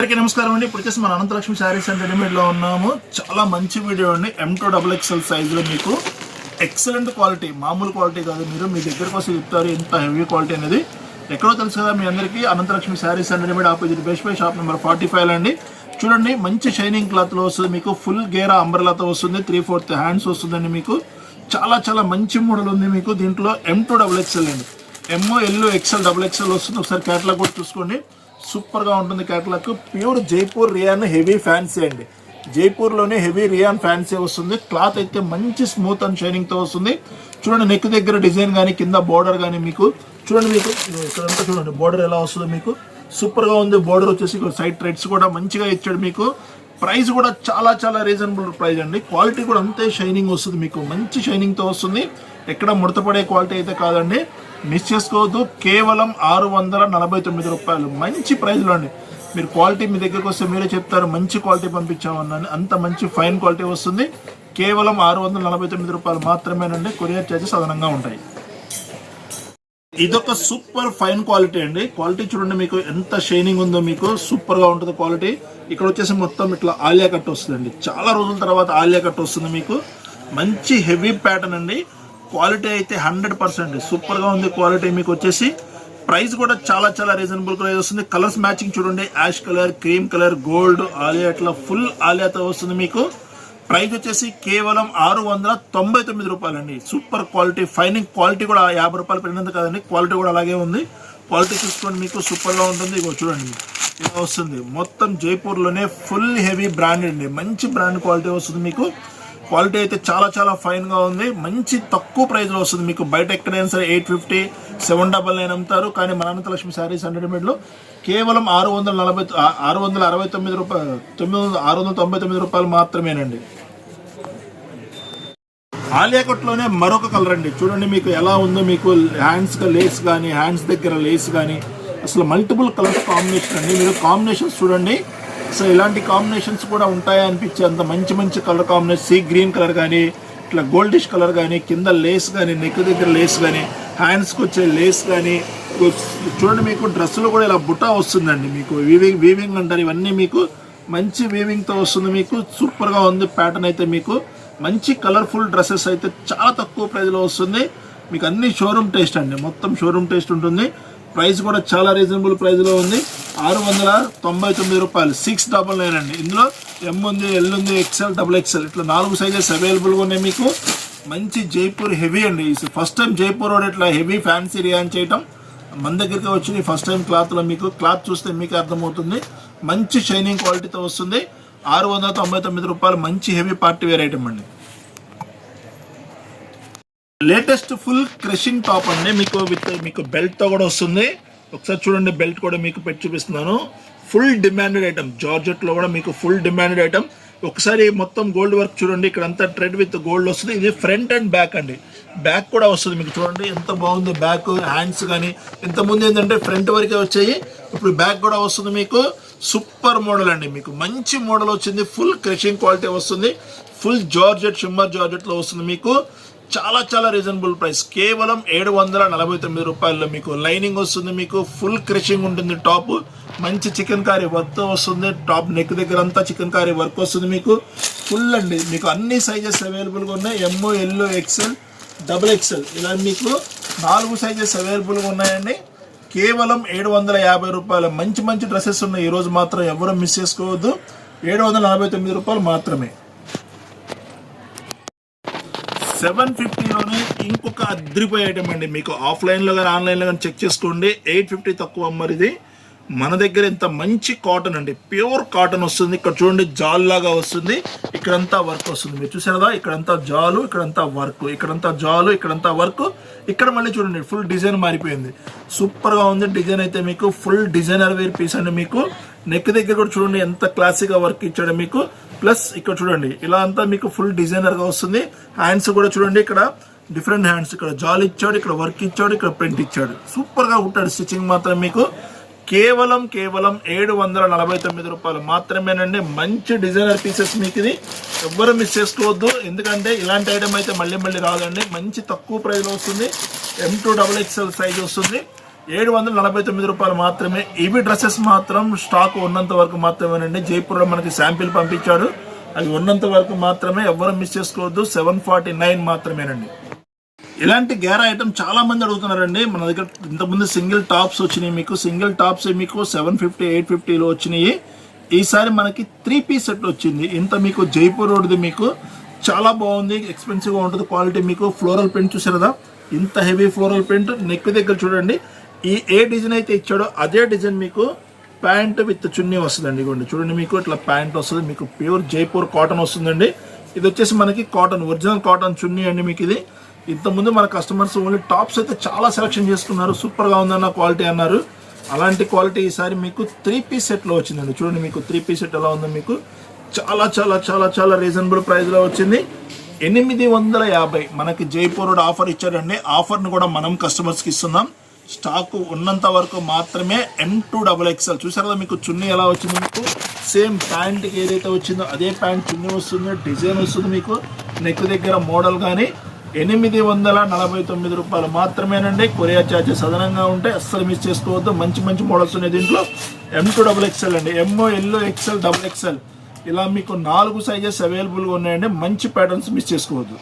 అందరికీ నమస్కారం అండి. ఇప్పుడు వచ్చేసి మన అనంతలక్ష్మి శారీస్ అండ్ రెడీమేడ్లో ఉన్నాము. చాలా మంచి వీడియో అండి. ఎం టూ డబుల్ ఎక్స్ఎల్ సైజ్లో మీకు ఎక్సలెంట్ క్వాలిటీ మామూలు క్వాలిటీ కాదు. మీరు మీ దగ్గరకు వచ్చి చెప్తారు ఇంత హెవీ క్వాలిటీ అనేది. ఎక్కడో తెలుసు కదా మీ అందరికీ Anantalakshmi sarees and readymade opposite Best Buy shop number forty five అండి. చూడండి మంచి షైనింగ్ క్లాత్లో వస్తుంది మీకు. ఫుల్ గేరా అంబ్రలాతో వస్తుంది. త్రీ ఫోర్త్ హ్యాండ్స్ వస్తుందండి మీకు. చాలా చాలా మంచి మోడల్ ఉంది మీకు. దీంట్లో ఎం టూ డబుల్ ఎక్స్ఎల్ అండి. M L XL double XL వస్తుంది. ఒకసారి క్యాటలాగ్ కూడా చూసుకోండి. సూపర్గా ఉంటుంది catalogue. Pure Jaipur rayon heavy fancy అండి. జైపూర్లోనే హెవీ రియాన్ ఫ్యాన్సీ వస్తుంది. క్లాత్ అయితే మంచి స్మూత్ అండ్ షైనింగ్తో వస్తుంది. చూడండి నెక్ దగ్గర డిజైన్ కానీ కింద బోర్డర్ కానీ మీకు. చూడండి మీకు ఇక్కడంతా చూడండి బోర్డర్ ఎలా వస్తుందో మీకు. సూపర్గా ఉంది బోర్డర్ వచ్చేసి సైడ్ థ్రెడ్స్ కూడా మంచిగా ఇచ్చాడు మీకు. ప్రైస్ కూడా చాలా చాలా రీజనబుల్ ప్రైస్ అండి. క్వాలిటీ కూడా అంతే షైనింగ్ వస్తుంది మీకు. మంచి షైనింగ్తో వస్తుంది. ఎక్కడ ముడతపడే క్వాలిటీ అయితే కాదండి. మిస్ చేసుకోవద్దు. కేవలం ఆరు వందల నలభై తొమ్మిది రూపాయలు. మంచి ప్రైస్లో అండి. మీరు క్వాలిటీ మీ దగ్గరకు వస్తే మీరే చెప్తారు మంచి క్వాలిటీ పంపించామన్నాను. అంత మంచి ఫైన్ క్వాలిటీ వస్తుంది. కేవలం ఆరు వందల నలభై తొమ్మిది రూపాయలు మాత్రమేనండి. కొరియర్ చార్జెస్ అదనంగా ఉంటాయి. ఇదొక సూపర్ ఫైన్ క్వాలిటీ అండి. క్వాలిటీ చూడండి మీకు ఎంత షైనింగ్ ఉందో మీకు. సూపర్గా ఉంటుంది క్వాలిటీ ఇక్కడ వచ్చేసి మొత్తం ఇట్లా ఆలియా కట్ వస్తుందండి. చాలా రోజుల తర్వాత ఆలియా కట్ వస్తుంది మీకు. మంచి హెవీ ప్యాటర్న్ అండి. క్వాలిటీ అయితే హండ్రెడ్ పర్సెంట్. సూపర్గా ఉంది క్వాలిటీ మీకు వచ్చేసి. ప్రైస్ కూడా చాలా చాలా రీజనబుల్ ప్రైస్ వస్తుంది. కలర్స్ మ్యాచింగ్ చూడండి. Ash colour cream colour gold Alia ఇట్లా ఫుల్ ఆలియాతో వస్తుంది మీకు. ప్రైస్ వచ్చేసి కేవలం ఆరు వందల తొంభై తొమ్మిది రూపాయలండి. సూపర్ క్వాలిటీ ఫైనింగ్ క్వాలిటీ కూడా యాభై రూపాయలు పెరిగినంత కదండి. క్వాలిటీ కూడా అలాగే ఉంది. క్వాలిటీ చూసుకోండి మీకు సూపర్గా ఉంటుంది. ఇగో చూడండి. ఇలా వస్తుంది. మొత్తం జైపూర్లోనే ఫుల్ హెవీ బ్రాండ్ అండి. మంచి బ్రాండ్ క్వాలిటీ వస్తుంది మీకు. క్వాలిటీ అయితే చాలా చాలా ఫైన్గా ఉంది. మంచి తక్కువ ప్రైస్లో వస్తుంది. మీకు బయట ఎక్కడైనా సరే eight fifty seven double nine అమ్ముతారు. కానీ మన అనంతలక్ష్మి శారీస్ హండ్రెడ్ కేవలం ఆరు వందల నలభై ఆరు వందల అరవై తొమ్మిది రూపాయలు తొమ్మిది వందల ఆరు వందల తొంభై తొమ్మిది రూపాయలు మాత్రమేనండి. ఆలియా కట్లోనే మరొక కలర్ అండి. చూడండి మీకు ఎలా ఉందో మీకు హ్యాండ్స్ లేస్ కానీ హ్యాండ్స్ దగ్గర లేస్ కానీ అసలు మల్టిపుల్ కలర్స్ కాంబినేషన్ అండి. మీరు కాంబినేషన్స్ చూడండి. అసలు ఇలాంటి కాంబినేషన్స్ కూడా ఉంటాయా అనిపించే అంత మంచి మంచి colour combination sea green colour కానీ ఇట్లా గోల్డిష్ కలర్ కానీ కింద లేస్ కానీ నెక్ దగ్గర లేస్ కానీ హ్యాండ్స్కి వచ్చే లేస్ కానీ చూడండి మీకు డ్రెస్సులు కూడా ఇలా బుటా వస్తుందండి మీకు. వీవింగ్ వీవింగ్ అంటారు. ఇవన్నీ మీకు మంచి వీవింగ్తో వస్తుంది మీకు. సూపర్గా ఉంది ప్యాటర్న్ అయితే మీకు. మంచి కలర్ఫుల్ డ్రెస్సెస్ అయితే చాలా తక్కువ ప్రైస్లో వస్తుంది. మీకు అన్ని షోరూమ్ టేస్ట్ అండి. మొత్తం షోరూమ్ టేస్ట్ ఉంటుంది. ప్రైస్ కూడా చాలా రీజనబుల్ ప్రైస్లో ఉంది. ఆరు వందల తొంభై తొమ్మిది రూపాయలు. సిక్స్ డబల్ నైన్ అండి. ఇందులో ఎం ఉంది ఎల్ ఉంది ఎక్సెల్ డబుల్ ఎక్సెల్ ఇట్లా నాలుగు సైజెస్ అవైలబుల్గా ఉన్నాయి మీకు. మంచి జైపూర్ హెవీ అండి. ఫస్ట్ టైం జైపూర్ రోడ్ ఇట్లా హెవీ ఫ్యాన్సీ రియాన్ చేయటం మన దగ్గరికి వచ్చి ఫస్ట్ టైం క్లాత్లో మీకు క్లాత్ చూస్తే మీకు అర్థమవుతుంది. మంచి షైనింగ్ క్వాలిటీతో వస్తుంది. ఆరు వందల తొంభై తొమ్మిది రూపాయలు మంచి హెవీ పార్టీ వేర్ ఐటమ్ అండి. లేటెస్ట్ ఫుల్ క్రషింగ్ టాప్ అండి. మీకు విత్ మీకు బెల్ట్తో కూడా వస్తుంది. ఒకసారి చూడండి బెల్ట్ కూడా మీకు పెట్టి చూపిస్తున్నాను. ఫుల్ డిమాండెడ్ ఐటమ్ జార్జెట్లో కూడా మీకు ఫుల్ డిమాండెడ్ ఐటమ్ ఒకసారి మొత్తం గోల్డ్ వర్క్ చూడండి ఇక్కడ అంతా ట్రెడ్ విత్ గోల్డ్ వస్తుంది. ఇది ఫ్రంట్ అండ్ బ్యాక్ అండి. బ్యాక్ కూడా వస్తుంది మీకు చూడండి ఎంత బాగుంది బ్యాక్ హ్యాండ్స్ కానీ. ఇంతకుముందు ఏంటంటే ఫ్రంట్ వరకే వచ్చాయి ఇప్పుడు బ్యాక్ కూడా వస్తుంది మీకు. సూపర్ మోడల్ అండి మీకు. మంచి మోడల్ వచ్చింది ఫుల్ క్రషింగ్ క్వాలిటీ వస్తుంది. ఫుల్ జార్జెట్ షిమ్మర్ జార్జెట్లో వస్తుంది మీకు. చాలా చాలా రీజనబుల్ ప్రైస్ కేవలం ఏడు వందల నలభై తొమ్మిది రూపాయల్లో మీకు లైనింగ్ వస్తుంది మీకు ఫుల్ క్రషింగ్ ఉంటుంది టాప్ మంచి చికెన్ కారీ వర్క్ వస్తుంది టాప్ నెక్ దగ్గర అంతా చికెన్ కారీ వర్క్ వస్తుంది మీకు. ఫుల్ అండి. మీకు అన్ని సైజెస్ అవైలబుల్గా ఉన్నాయి. M L XL double XL ఇలా మీకు నాలుగు సైజెస్ అవైలబుల్గా ఉన్నాయండి. కేవలం ఏడు వందల యాభై రూపాయలు. మంచి మంచి డ్రెస్సెస్ ఉన్నాయి. ఈరోజు మాత్రం ఎవరు మిస్ చేసుకోవద్దు. ఏడు వందల నలభై తొమ్మిది రూపాయలు మాత్రమే. సెవెన్ ఫిఫ్టీలోనే ఇంకొక అద్రిపోయే ఐటమ్ అండి. మీకు ఆఫ్లైన్లో కానీ ఆన్లైన్లో కానీ చెక్ చేసుకోండి. ఎయిట్ ఫిఫ్టీ తక్కువ అమ్మరు ఇది మన దగ్గర ఇంత మంచి కాటన్ అండి. ప్యూర్ కాటన్ వస్తుంది. ఇక్కడ చూడండి జాల్ లాగా వస్తుంది. ఇక్కడంతా వర్క్ వస్తుంది. మీరు చూసారా ఇక్కడంతా జాలు ఇక్కడంతా వర్క్. ఇక్కడంతా జాలు ఇక్కడంతా వర్క్. ఇక్కడ మళ్ళీ చూడండి ఫుల్ డిజైన్ మారిపోయింది. సూపర్గా ఉంది. డిజైన్ అయితే మీకు ఫుల్ డిజైనర్ వేర్ పీస్ అండి మీకు. నెక్ దగ్గర కూడా చూడండి ఎంత క్లాసిక్గా వర్క్ ఇచ్చాడు మీకు. ప్లస్ ఇక్కడ చూడండి ఇలా అంతా మీకు ఫుల్ డిజైనర్గా వస్తుంది. హ్యాండ్స్ కూడా చూడండి ఇక్కడ డిఫరెంట్ హ్యాండ్స్ ఇక్కడ జాల్ ఇచ్చాడు ఇక్కడ వర్క్ ఇచ్చాడు ఇక్కడ ప్రింట్ ఇచ్చాడు. సూపర్గా ఉంటాడు స్టిచ్చింగ్ మాత్రం మీకు. కేవలం కేవలం ఏడు వందల నలభై తొమ్మిది రూపాయలు మాత్రమేనండి. మంచి డిజైనర్ పీసెస్ మీకు ఇది. ఎవ్వరు మిస్ చేసుకోవద్దు. ఎందుకంటే ఇలాంటి ఐటమ్ అయితే మళ్ళీ మళ్ళీ రాదండి. మంచి తక్కువ ప్రైస్లో వస్తుంది. M two double XL size వస్తుంది. ఏడు వందల నలభై తొమ్మిది రూపాయలు మాత్రమే ఇవి డ్రెస్సెస్ మాత్రం స్టాక్ ఉన్నంత వరకు మాత్రమేనండి. జైపూర్లో మనకి శాంపిల్ పంపించాడు. అవి ఉన్నంత వరకు మాత్రమే ఎవరు మిస్ చేసుకోవద్దు. సెవెన్ ఫార్టీ నైన్ మాత్రమేనండి. ఇలాంటి గేర్ ఐటమ్ చాలా మంది అడుగుతున్నారండి. మన దగ్గర ఇంతకుముందు సింగిల్ టాప్స్ వచ్చినాయి మీకు. సింగిల్ టాప్స్ మీకు సెవెన్ ఫిఫ్టీ ఎయిట్ ఫిఫ్టీలో వచ్చినాయి. ఈసారి మనకి త్రీ పీస్ సెట్ వచ్చింది. ఇంత మీకు జైపూర్ రోడ్ది మీకు చాలా బాగుంది. ఎక్స్పెన్సివ్గా ఉంటుంది క్వాలిటీ మీకు. ఫ్లోరల్ ప్రింట్ చూసారు కదా? ఇంత హెవీ ఫ్లోరల్ ప్రింట్. నెక్ దగ్గర చూడండి. ఈ ఏ డిజైన్ అయితే ఇచ్చాడో అదే డిజైన్ మీకు ప్యాంట్ విత్ చున్నీ వస్తుందండి ఇదిగోండి చూడండి మీకు ఇట్లా ప్యాంట్ వస్తుంది. మీకు ప్యూర్ జైపూర్ కాటన్ వస్తుందండి. ఇది వచ్చేసి మనకి కాటన్ ఒరిజినల్ కాటన్ చున్నీ అండి మీకు ఇది. ఇంతకుముందు మన కస్టమర్స్ ఓన్లీ టాప్స్ అయితే చాలా సెలెక్షన్ చేసుకున్నారు. సూపర్గా ఉందన్న క్వాలిటీ అన్నారు. అలాంటి క్వాలిటీ ఈసారి మీకు త్రీ పీస్ సెట్లో వచ్చిందండి. చూడండి మీకు త్రీ పీస్ సెట్ ఎలా ఉందో మీకు. చాలా చాలా చాలా చాలా రీజనబుల్ ప్రైస్లో వచ్చింది. ఎనిమిది వందల యాభై మనకి జైపూర్ ఆఫర్ ఇచ్చారండి ఆఫర్ను కూడా మనం కస్టమర్స్కి ఇస్తున్నాం. స్టాక్ ఉన్నంత వరకు మాత్రమే ఎం టూ డబుల్ ఎక్స్ఎల్ చూసారు కదా మీకు చున్నీ ఎలా వచ్చింది మీకు? సేమ్ ప్యాంట్కి ఏదైతే వచ్చిందో అదే ప్యాంట్ చున్నీ వస్తుంది డిజైన్ వస్తుంది మీకు. నెక్ దగ్గర మోడల్ కానీ ఎనిమిది వందల నలభై తొమ్మిది రూపాయలు మాత్రమేనండి. కొరియర్ ఛార్జెస్ అదనంగా ఉంటే అస్సలు మిస్ చేసుకోవద్దు. మంచి మంచి మోడల్స్ ఉన్నాయి దీంట్లో. ఎం టూ డబుల్ ఎక్స్ఎల్ అండి. M L XL double XL ఇలా మీకు నాలుగు సైజెస్ అవైలబుల్గా ఉన్నాయండి. మంచి ప్యాటర్న్స్ మిస్ చేసుకోవద్దు.